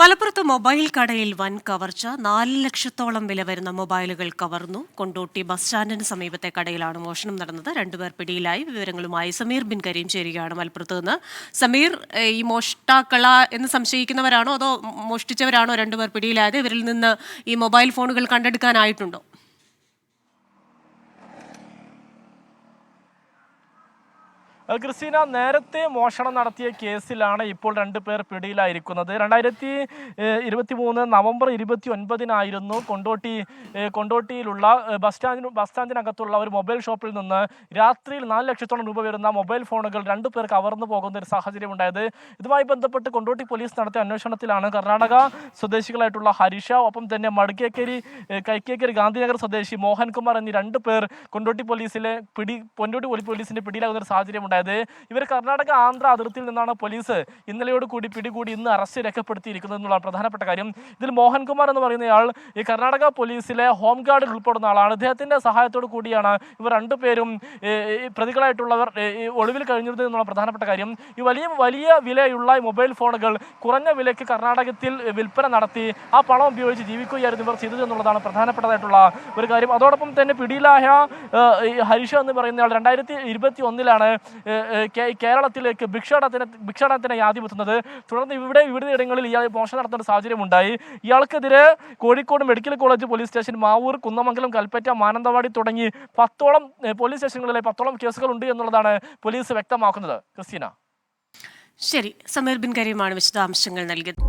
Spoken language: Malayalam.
മലപ്പുറത്ത് മൊബൈൽ കടയിൽ വൻ കവർച്ച. നാല് ലക്ഷത്തോളം വില വരുന്ന മൊബൈലുകൾ കവർന്നു. കൊണ്ടോട്ടി ബസ് സ്റ്റാൻഡിന് സമീപത്തെ കടയിലാണ് മോഷണം നടന്നത്. രണ്ടുപേർ പിടിയിലായി. വിവരങ്ങളുമായി സമീർ ബിൻ കരീം ചേരുകയാണ് മലപ്പുറത്ത് നിന്ന്. സമീർ ഈ മോഷ്ടാക്കള എന്ന് സംശയിക്കുന്നവരാണോ? അതോ മോഷ്ടിച്ചവരാണോ രണ്ടുപേർ പിടിയിലായത്? ഇവരിൽ നിന്ന് ഈ മൊബൈൽ ഫോണുകൾ കണ്ടെടുക്കാനായിട്ടുണ്ടോ? ക്രിസ്റ്റീന നേരത്തെ മോഷണം നടത്തിയ കേസിലാണ് ഇപ്പോൾ രണ്ടു പേർ പിടിയിലായിരിക്കുന്നത്. രണ്ടായിരത്തി ഇരുപത്തി മൂന്ന് നവംബർ ഇരുപത്തി ഒൻപതിനായിരുന്നു കൊണ്ടോട്ടി കൊണ്ടോട്ടിയിലുള്ള ബസ് സ്റ്റാൻഡിന് ബസ് സ്റ്റാൻഡിനകത്തുള്ള ഒരു മൊബൈൽ ഷോപ്പിൽ നിന്ന് രാത്രിയിൽ നാല് ലക്ഷത്തോളം രൂപ വരുന്ന മൊബൈൽ ഫോണുകൾ രണ്ടു പേർ കവർന്നു പോകുന്ന ഒരു സാഹചര്യം ഉണ്ടായത്. ഇതുമായി ബന്ധപ്പെട്ട് കൊണ്ടോട്ടി പോലീസ് നടത്തിയ അന്വേഷണത്തിലാണ് കർണാടക സ്വദേശികളായിട്ടുള്ള ഹരിഷ ഒപ്പം തന്നെ മടുക്കേക്കരി കൈക്കേക്കേരി ഗാന്ധിനഗർ സ്വദേശി മോഹൻകുമാർ എന്നീ രണ്ടു പേർ കൊണ്ടോട്ടി പോലീസിലെ പിടി കൊണ്ടോട്ടി പോലീ- പോലീസിന്റെ പിടിയിലാകുന്ന ഒരു സാഹചര്യം ഉണ്ടായത് ഇവർ കർണാടക ആന്ധ്ര അതിർത്തിയിൽ നിന്നാണ് പോലീസ് ഇന്നലെയോട് കൂടി പിടികൂടി ഇന്ന് അറസ്റ്റ് രേഖപ്പെടുത്തിയിരിക്കുന്നത് എന്നുള്ള പ്രധാനപ്പെട്ട കാര്യം. ഇതിൽ മോഹൻകുമാർ എന്ന് പറയുന്നയാൾ ഈ കർണാടക പോലീസിലെ ഹോം ഗാർഡിൽ ഉൾപ്പെടുന്ന ആളാണ്. അദ്ദേഹത്തിന്റെ സഹായത്തോടു കൂടിയാണ് ഇവർ രണ്ടുപേരും പ്രതികളായിട്ടുള്ളവർ ഒളിവിൽ കഴിഞ്ഞിരുന്നത് എന്നുള്ള പ്രധാനപ്പെട്ട കാര്യം. ഈ വലിയ വലിയ വിലയുള്ള മൊബൈൽ ഫോണുകൾ കുറഞ്ഞ വിലയ്ക്ക് കർണാടകത്തിൽ വിൽപ്പന നടത്തി ആ പണം ഉപയോഗിച്ച് ജീവിക്കുകയായിരുന്നു ഇവർ ചെയ്തത് എന്നുള്ളതാണ് പ്രധാനപ്പെട്ടതായിട്ടുള്ള ഒരു കാര്യം. അതോടൊപ്പം തന്നെ പിടിയിലായ ഹരിഷ എന്ന് പറയുന്നയാൾ രണ്ടായിരത്തി ഇരുപത്തി ഒന്നിലാണ് കേരളത്തിലേക്ക് ഭിക്ഷാടനത്തിന് ഭിക്ഷാടനത്തിന് ആദ്യം തുടർന്ന് ഇവിടെ വിവിധ ഇടങ്ങളിൽ ഇയാൾ മോഷണം നടത്തേണ്ട സാഹചര്യമുണ്ടായി. ഇയാൾക്കെതിരെ Kozhikode medical college police station Mavoor Kunnamangalam Kalpetta Mananthavady തുടങ്ങി പത്തോളം പോലീസ് സ്റ്റേഷനുകളിലെ പത്തോളം കേസുകൾ ഉണ്ട് എന്നുള്ളതാണ് പോലീസ് വ്യക്തമാക്കുന്നത്. ക്രിസ്റ്റീന. ശരി സമീർ ബിൻ കരീമാണ് വിശദാംശങ്ങൾ നൽകിയത്.